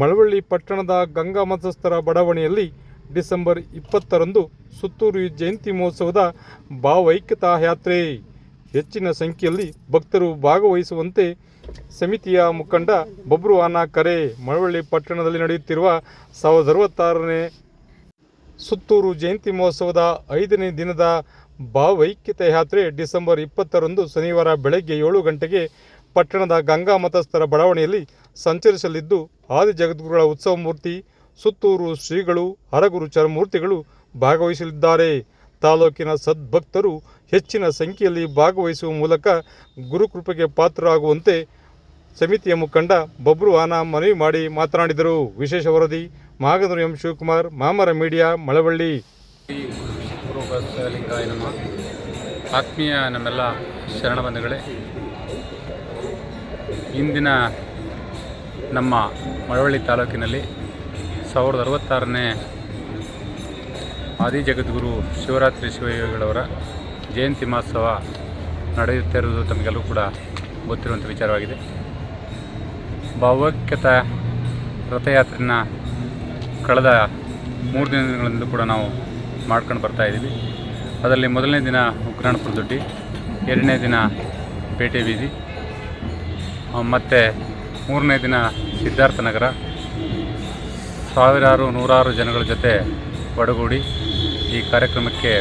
ಮಳವಳ್ಳಿ ಪಟ್ಟಣದ ಗಂಗಾ ಮತಸ್ಥರ ಬಡಾವಣೆಯಲ್ಲಿ ಡಿಸೆಂಬರ್ ಇಪ್ಪತ್ತರಂದು ಸುತ್ತೂರು ಜಯಂತಿ ಮಹೋತ್ಸವದ ಭಾವೈಕ್ಯತಾ ಯಾತ್ರೆ. ಹೆಚ್ಚಿನ ಸಂಖ್ಯೆಯಲ್ಲಿ ಭಕ್ತರು ಭಾಗವಹಿಸುವಂತೆ ಸಮಿತಿಯ ಮುಖಂಡ ಬಬ್ರು ಆನ ಕರೆ ಮಳವಳ್ಳಿ ಪಟ್ಟಣದಲ್ಲಿ ನಡೆಯುತ್ತಿರುವ ಸಾವಿರದ ಅರವತ್ತಾರನೇ ಸುತ್ತೂರು ಜಯಂತಿ ಮಹೋತ್ಸವದ ಐದನೇ ದಿನದ ಭಾವೈಕ್ಯತೆ ಯಾತ್ರೆ ಡಿಸೆಂಬರ್ ಇಪ್ಪತ್ತರಂದು ಶನಿವಾರ ಬೆಳಗ್ಗೆ ಏಳು ಗಂಟೆಗೆ ಪಟ್ಟಣದ ಗಂಗಾ ಮತಸ್ಥರ ಬಡಾವಣೆಯಲ್ಲಿ ಸಂಚರಿಸಲಿದ್ದು ಆದಿ ಜಗದ್ಗುರುಗಳ ಉತ್ಸವ ಮೂರ್ತಿ, ಸುತ್ತೂರು ಶ್ರೀಗಳು, ಹರಗುರು ಚರಮೂರ್ತಿಗಳು ಭಾಗವಹಿಸಲಿದ್ದಾರೆ. ತಾಲೂಕಿನ ಸದ್ಭಕ್ತರು ಹೆಚ್ಚಿನ ಸಂಖ್ಯೆಯಲ್ಲಿ ಭಾಗವಹಿಸುವ ಮೂಲಕ ಗುರುಕೃಪೆಗೆ ಪಾತ್ರರಾಗುವಂತೆ ಸಮಿತಿಯ ಮುಖಂಡ ಬಬ್ರು ಆನ ಮನವಿ ಮಾಡಿ ಮಾತನಾಡಿದರು. ವಿಶೇಷ ವರದಿ ಮಾಗನೂರು ಎಂ. ಶಿವಕುಮಾರ್, ಮಾಮರ ಮೀಡಿಯಾ, ಮಳವಳ್ಳಿ. ಆತ್ಮೀಯ ನಮ್ಮೆಲ್ಲ ಶರಣಬಂಧುಗಳೇ ಇಂದಿನ ನಮ್ಮ ಮಳವಳ್ಳಿ ತಾಲೂಕಿನಲ್ಲಿ ಸಾವಿರದ ಅರವತ್ತಾರನೇ ಆದಿ ಜಗದ್ಗುರು ಶಿವರಾತ್ರಿ ಶಿವಯೋಗಿಗಳವರ ಜಯಂತಿ ಮಹೋತ್ಸವ ನಡೆಯುತ್ತಿರುವುದು ತಮಗೆಲ್ಲೂ ಕೂಡ ಗೊತ್ತಿರುವಂಥ ವಿಚಾರವಾಗಿದೆ. ಭಾವೈಕ್ಯತ ರಥಯಾತ್ರೆಯನ್ನು ಕಳೆದ ಮೂರು ದಿನಗಳಿಂದ ಕೂಡ ನಾವು ಮಾಡ್ಕೊಂಡು ಬರ್ತಾ ಇದ್ದೀವಿ. ಅದರಲ್ಲಿ ಮೊದಲನೇ ದಿನ ಉಗ್ರಾಣಪುರ ದೊಡ್ಡಿ, ಎರಡನೇ ದಿನ ಪೇಟೆ ಬೀದಿ, ಮತ್ತು ಮೂರನೇ ದಿನ ಸಿದ್ಧಾರ್ಥ ನಗರ ಸಾವಿರಾರು ನೂರಾರು ಜನಗಳ ಜೊತೆ ಒಡಗೂಡಿ ಈ ಕಾರ್ಯಕ್ರಮಕ್ಕೆ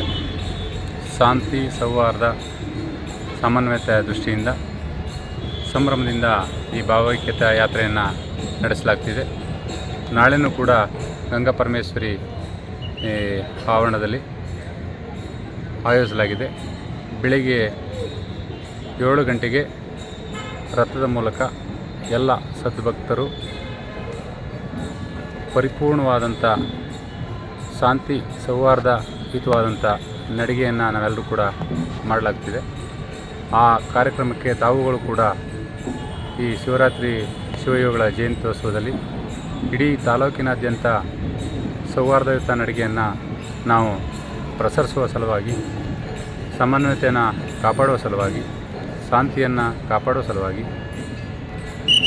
ಶಾಂತಿ, ಸೌಹಾರ್ದ ಸಮನ್ವಯತೆಯ ದೃಷ್ಟಿಯಿಂದ ಸಂಭ್ರಮದಿಂದ ಈ ಭಾವೈಕ್ಯತಾ ಯಾತ್ರೆಯನ್ನು ನಡೆಸಲಾಗ್ತಿದೆ. ನಾಳೆನೂ ಕೂಡ ಗಂಗಾ ಪರಮೇಶ್ವರಿ ಆವರಣದಲ್ಲಿ ಆಯೋಜಿಸಲಾಗಿದೆ. ಬೆಳಿಗ್ಗೆ ಏಳು ಗಂಟೆಗೆ ರಥದ ಮೂಲಕ ಎಲ್ಲ ಸದ್ಭಕ್ತರು, ಪರಿಪೂರ್ಣವಾದಂಥ ಶಾಂತಿ, ಸೌಹಾರ್ದ, ಹಿತವಾದಂಥ ನಡಿಗೆಯನ್ನು ನಾವೆಲ್ಲರೂ ಕೂಡ ಮಾಡಲಾಗ್ತಿದೆ. ಆ ಕಾರ್ಯಕ್ರಮಕ್ಕೆ ತಾವುಗಳು ಕೂಡ ಈ ಶಿವರಾತ್ರಿ ಶಿವಯೋಗಿಗಳ ಜಯಂತ್ಯೋತ್ಸವದಲ್ಲಿ ಇಡೀ ತಾಲೂಕಿನಾದ್ಯಂತ ಸೌಹಾರ್ದಯುತ ನಡಿಗೆಯನ್ನು ನಾವು ಪ್ರಸರಿಸುವ ಸಲುವಾಗಿ, ಸಮನ್ವಯತೆಯನ್ನು ಕಾಪಾಡುವ ಸಲುವಾಗಿ, ಶಾಂತಿಯನ್ನು ಕಾಪಾಡುವ ಸಲುವಾಗಿ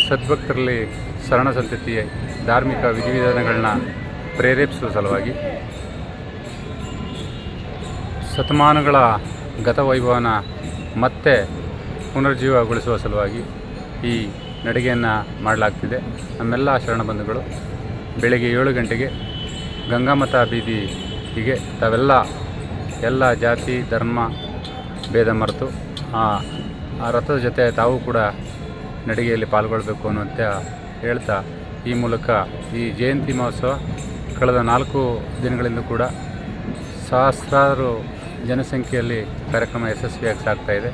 ಸದ್ಭಕ್ತರಲ್ಲಿ ಶರಣ ಸಂತತಿಯ, ಧಾರ್ಮಿಕ ವಿಧಿವಿಧಾನಗಳನ್ನ ಪ್ರೇರೇಪಿಸುವ ಸಲುವಾಗಿ ಶತಮಾನಗಳ ಗತವೈಭವನ ಮತ್ತೆ ಪುನರ್ಜೀವಗೊಳಿಸುವ ಸಲುವಾಗಿ ಈ ನಡಿಗೆಯನ್ನು ಮಾಡಲಾಗ್ತಿದೆ. ನಮ್ಮೆಲ್ಲ ಶರಣ ಬಂಧುಗಳು, ಬೆಳಗ್ಗೆ ಏಳು ಗಂಟೆಗೆ ಗಂಗಾಮತ ಬೀದಿ ಹೀಗೆ ತಾವೆಲ್ಲ ಎಲ್ಲ ಜಾತಿ, ಧರ್ಮ, ಭೇದ ಮರೆತು, ಆ ಆ ರಥದ ಜೊತೆ ತಾವು ಕೂಡ ನಡಿಗೆಯಲ್ಲಿ ಪಾಲ್ಗೊಳ್ಬೇಕು ಅನ್ನುವಂತ ಹೇಳ್ತಾ ಈ ಮೂಲಕ ಈ ಜಯಂತಿ ಮಹೋತ್ಸವ ಕಳೆದ ನಾಲ್ಕು ದಿನಗಳಿಂದ ಕೂಡ ಸಹಸ್ರಾರು ಜನಸಂಖ್ಯೆಯಲ್ಲಿ ಕಾರ್ಯಕ್ರಮ ಯಶಸ್ವಿಯಾಗಿ ಸಾಗ್ತಾ ಇದೆ.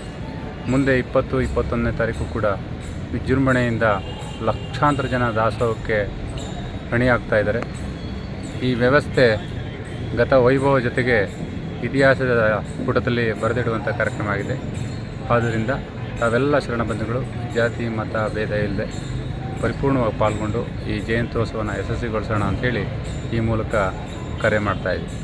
ಮುಂದೆ ಇಪ್ಪತ್ತು, ಇಪ್ಪತ್ತೊಂದನೇ ತಾರೀಕು ಕೂಡ ವಿಜೃಂಭಣೆಯಿಂದ ಲಕ್ಷಾಂತರ ಜನ ದಾಸೋಹಕ್ಕೆ ಅಣಿಯಾಗ್ತಾ ಇದ್ದಾರೆ. ಈ ವ್ಯವಸ್ಥೆ ಗತ ವೈಭವ ಜೊತೆಗೆ ಇತಿಹಾಸದ ಪುಟದಲ್ಲಿ ಬರೆದಿಡುವಂಥ ಕಾರ್ಯಕ್ರಮ ಆಗಿದೆ. ಆದ್ದರಿಂದ ತಾವೆಲ್ಲ ಶರಣಬಂಧುಗಳು ಜಾತಿ, ಮತ, ಭೇದ ಇಲ್ಲದೆ ಪರಿಪೂರ್ಣವಾಗಿ ಪಾಲ್ಗೊಂಡು ಈ ಜಯಂತ್ಯೋತ್ಸವನ ಯಶಸ್ವಿಗೊಳಿಸೋಣ ಅಂಥೇಳಿ ಈ ಮೂಲಕ ಕರೆ ಮಾಡ್ತಾ ಇದ್ದೀವಿ.